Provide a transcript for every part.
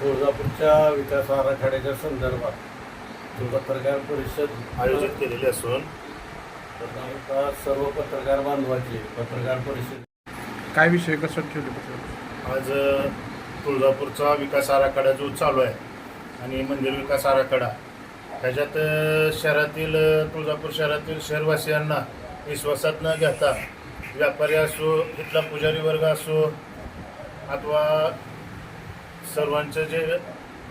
तुळजापूरच्या विकास आराखड्याच्या संदर्भात पत्रकार परिषद आयोजित केलेली असून आता सर्व पत्रकार बांधवाची पत्रकार परिषद. काय विषय कसं ठेवले पत्रकार? आज तुळजापूरचा विकास आराखडा जो चालू आहे आणि मंदिर विकास आराखडा ह्याच्यात अ, शहरातील तुळजापूर शहरातील शहरवासियांना विश्वासात न घेता व्यापारी असो इथला पुजारी वर्ग असो अथवा सर्वांचं जे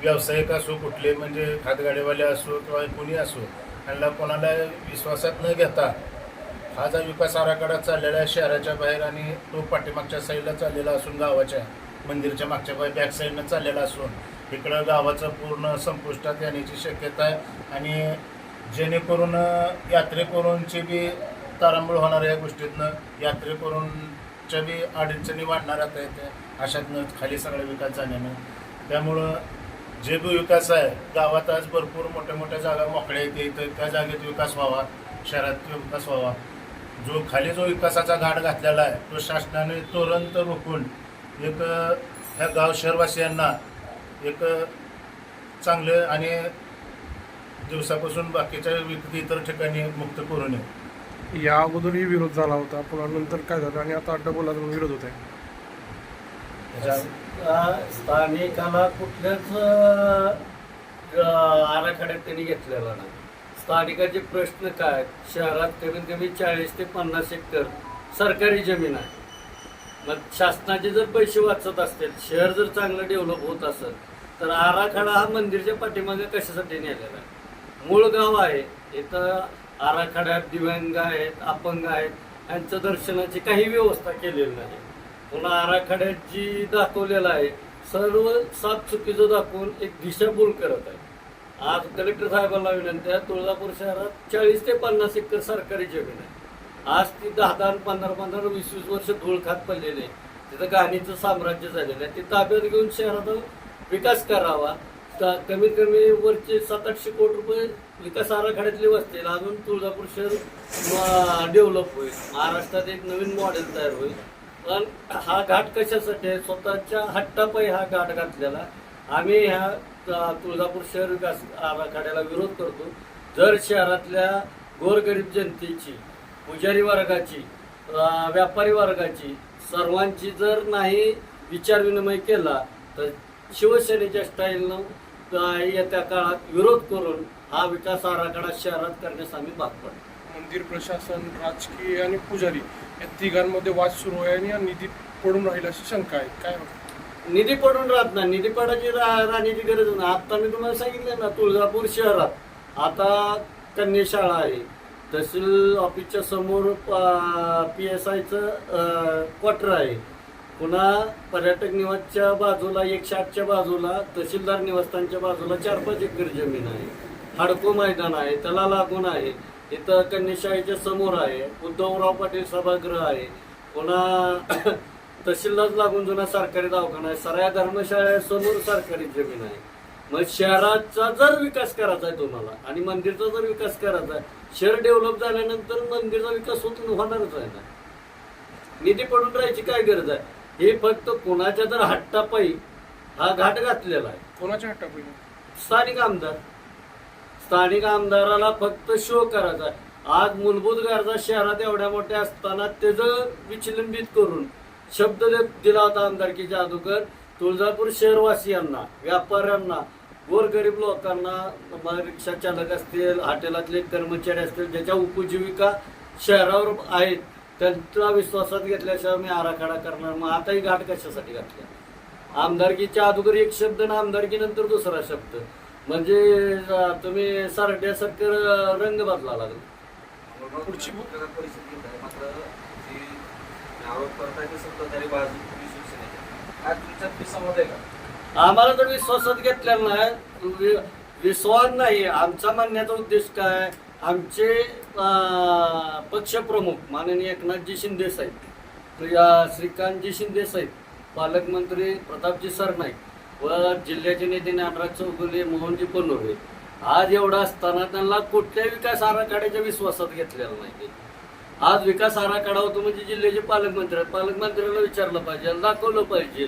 व्यावसायिक असो कुठले म्हणजे हातगाडीवाले असो किंवा कोणी असो त्यांना कोणाला विश्वासात न घेता हा जो विकास आराखडा चाललेला आहे शहराच्या बाहेर आणि तो पाठीमागच्या साईडला चाललेला असून गावाच्या मंदिरच्या मागच्या बाहेर बॅक साईडनं चाललेला असून. इकडं गावाचं पूर्ण संपुष्टात येण्याची शक्यता आहे आणि जेणेकरून यात्रेकरूंची बी तारांबळ होणार या गोष्टीतनं. यात्रेकरून बी अडचणी वाढणार आता येते अशातनं खाली सगळा विकास झाल्यानं. त्यामुळं जे बी विकास आहे गावात आज भरपूर मोठ्या मोठ्या जागा मोकळ्या येते इथं त्या जागेत विकास व्हावा शहरात विकास व्हावा. जो खाली जो विकासाचा घाट घातलेला आहे तो शासनाने तुरंत रोखून एक ह्या गाव शहरवासियांना एक चांगलं आणि दिवसापासून बाकीच्या विक- इतर ठिकाणी मुक्त करू नये या अगोदरही विरोध झाला होता. पुन्हा नंतर काय झालं? आणि आता डबल अजून विरोध होत आहे. स्थानिकाला कुठल्याच आराखड्यात त्यांनी घेतलेला नाही. स्थानिकाचे प्रश्न काय? शहरात कमीत कमी चाळीस ते पन्नास एकर सरकारी जमीन आहे. मग शासनाचे जर पैसे वाचत असतील शहर जर चांगलं डेव्हलप होत असेल तर आराखडा हा मंदिरच्या पाठीमागे कशासाठी नेलेला आहे? मूळ गाव आहे. इथं आराखड्यात दिव्यांग आहेत अपंग आहेत यांचं दर्शनाची काही व्यवस्था केलेली नाही. पुन्हा आराखड्यात जी दाखवलेलं आहे सर्व सात चुकीचं दाखवून एक दिशाभूल करत आहे. आज कलेक्टर साहेबांना विनंती आहे तुळजापूर शहरात चाळीस ते पन्नास एकर सरकारी जमीन आहे. आज ती दहा दहा पंधरा पंधरा वीस वीस वर्ष धूळ खात पडलेली आहे. तिथं गाणीचं साम्राज्य झालेलं आहे. ती ताब्यात घेऊन शहराचा विकास करावा कमीत कमी वरचे सात आठशे कोटी रुपये विकास आराखड्यातले बसतील अजून तुळजापूर शहर डेव्हलप होईल. महाराष्ट्रात एक नवीन मॉडेल तयार होईल. पण हा घाट कशासाठी आहे? स्वतःच्या हट्टापायी हा घाट घातलेला. आम्ही ह्या तुळजापूर शहर विकास आराखड्याला विरोध करतो. जर शहरातल्या गोरगरीब जनतेची पुजारी वर्गाची व्यापारी वर्गाची सर्वांची जर नाही विचारविनिमय केला तर शिवसेनेच्या स्टाईलनं येत्या काळात विरोध करून हा विकास आराखडा शहरात करण्यास आम्ही भाग पडतो मंदिर प्रशासन राजकीय आणि पुजारी या तिघांमध्ये वाद सुरू आहे आणि या निधी पडून राहील अशी शंका आहे. काय वाटतं? निधी पडून राहत नाही. निधी पडायची रा- राहण्याची गरज नाही. आता मी तुम्हाला सांगितलं ना तुळजापूर शहरात. आता कन्या शाळा आहे. तहसील ऑफिसच्या समोर पी एस आयचं क्वार्टर आहे. पुन्हा पर्यटक निवासच्या बाजूला एकशे आठच्या बाजूला तहसीलदार निवासस्थानच्या बाजूला चार पाच एकर जमीन आहे. हडको मैदान आहे त्याला लागून आहे. इथं कन्याशाळेच्या समोर आहे उद्धवराव पाटील सभागृह आहे. पुन्हा तहसीलदार लागून जुना सरकारी दवाखाना आहे. सराया धर्मशाळेसमोर सरकारी जमीन आहे. मग शहराचा जर विकास करायचा आहे तुम्हाला आणि मंदिरचा जर विकास करायचा आहे शहर डेव्हलप झाल्यानंतर मंदिरचा विकास होत होणारच आहे ना. निधी पडून राहायची काय गरज आहे? हे फक्त कोणाच्या तर हट्टापायी हा घाट घातलेला आहे. कोणाच्या हट्टा पहिले स्थानिक आमदार. स्थानिक आमदाराला फक्त शो करायचा आहे. आज मूलभूत गरजा शहरात एवढ्या मोठ्या असताना त्याचं विचलंबित करून शब्द दिला होता आमदारकीच्या अगोदर तुळजापूर शहरवासियांना व्यापाऱ्यांना गोरगरीब लोकांना रिक्षा चालक असतील हॉटेलातले कर्मचारी असतील ज्याच्या उपजीविका शहरावर आहेत त्यांचा विश्वासात घेतल्याशिवाय मी आराखडा करणार. मग आताही घाट कशासाठी घातला? आमदारकीच्या अगोदर एक शब्द ना आमदारकीनंतर दुसरा शब्द. म्हणजे तुम्ही सारख्यासारखं रंग बदला लागला. पुढची- आम्हाला तर विश्वासात घेतलेला नाही. वि- विश्वास नाही. आमचा म्हणण्याचा उद्देश काय? आमचे पक्षप्रमुख माननीय एकनाथजी शिंदे साहेब प्रिया श्रीकांतजी शिंदे साहेब पालकमंत्री प्रतापजी सरनाईक व जिल्ह्याचे नेते ज्ञानराज चौगुले मोहनजी पनोरे आज एवढा असताना त्यांना कुठल्याही विकास आराखड्याच्या विश्वासात घेतलेला नाही आज विकास आराखडा होतो म्हणजे जिल्ह्याचे पालकमंत्री आहेत. पालकमंत्र्याला विचारलं पाहिजे दाखवलं पाहिजे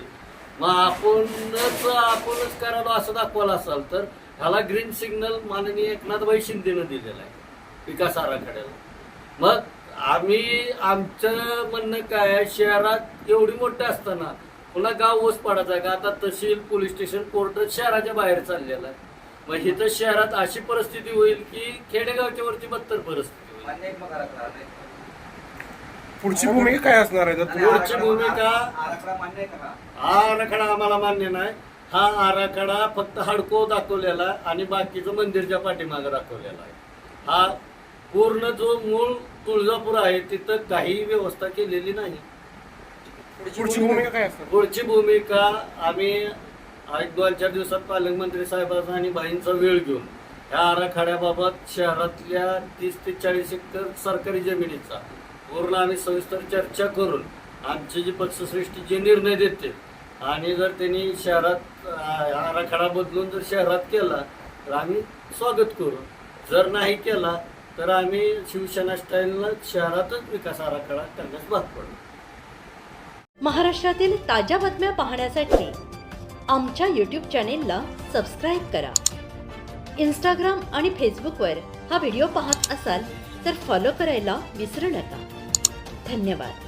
मग आपणच आपणच करावं असं दाखवायला असाल तर ह्याला ग्रीन सिग्नल माननीय एकनाथभाई शिंदेनं दिलेला आहे विकास आराखड्याला. मग आम्ही आमचं म्हणणं काय आहे, शहरात एवढी मोठे असताना पुन्हा गाव ओस पडायचा आहे का? आता तहसील पोलीस स्टेशन कोर्ट शहराच्या बाहेर चाललेलं आहे. मग इथं शहरात अशी परिस्थिती होईल की खेडेगावच्या वरची बत्तर परिस्थिती होईल? पुढची भूमिका काय असणार आहे? पुढची भूमिका- हा? हा आराखडा आम्हाला मान्य नाही. हा आराखडा फक्त हडको दाखवलेला आणि बाकीचं मंदिरच्या पाठीमागं दाखवलेला आहे. हा पूर्ण जो मूळ तुळजापूर आहे तिथं काही व्यवस्था केलेली नाही. पुढची भूमिका काय असणार? पुढची भूमिका आम्ही एक दोन चार दिवसात पालकमंत्री साहेबांचा आणि बाईंचा वेळ घेऊन ह्या आराखड्याबाबत शहरातल्या तीस ते चाळीस एकर सरकारी जमिनीचा पूर्ण आम्ही सविस्तर चर्चा करून आमचे जे पक्षश्रेष्ठी जे निर्णय देते आणि जर त्यांनी शहरात आराखडा बदलून जर शहरात केला तर आम्ही स्वागत करू. जर नाही केला तर आम्ही शिवसेना स्टाईलला शहरातच विकास आराखडा करण्यास भाग पडू. महाराष्ट्रातील ताज्या बातम्या पाहण्यासाठी आमच्या यूट्यूब चॅनेलला सबस्क्राईब करा. इंस्टाग्राम आणि फेसबुकवर हा व्हिडिओ पाहत असाल तर फॉलो करायला विसरू नका. धन्यवाद.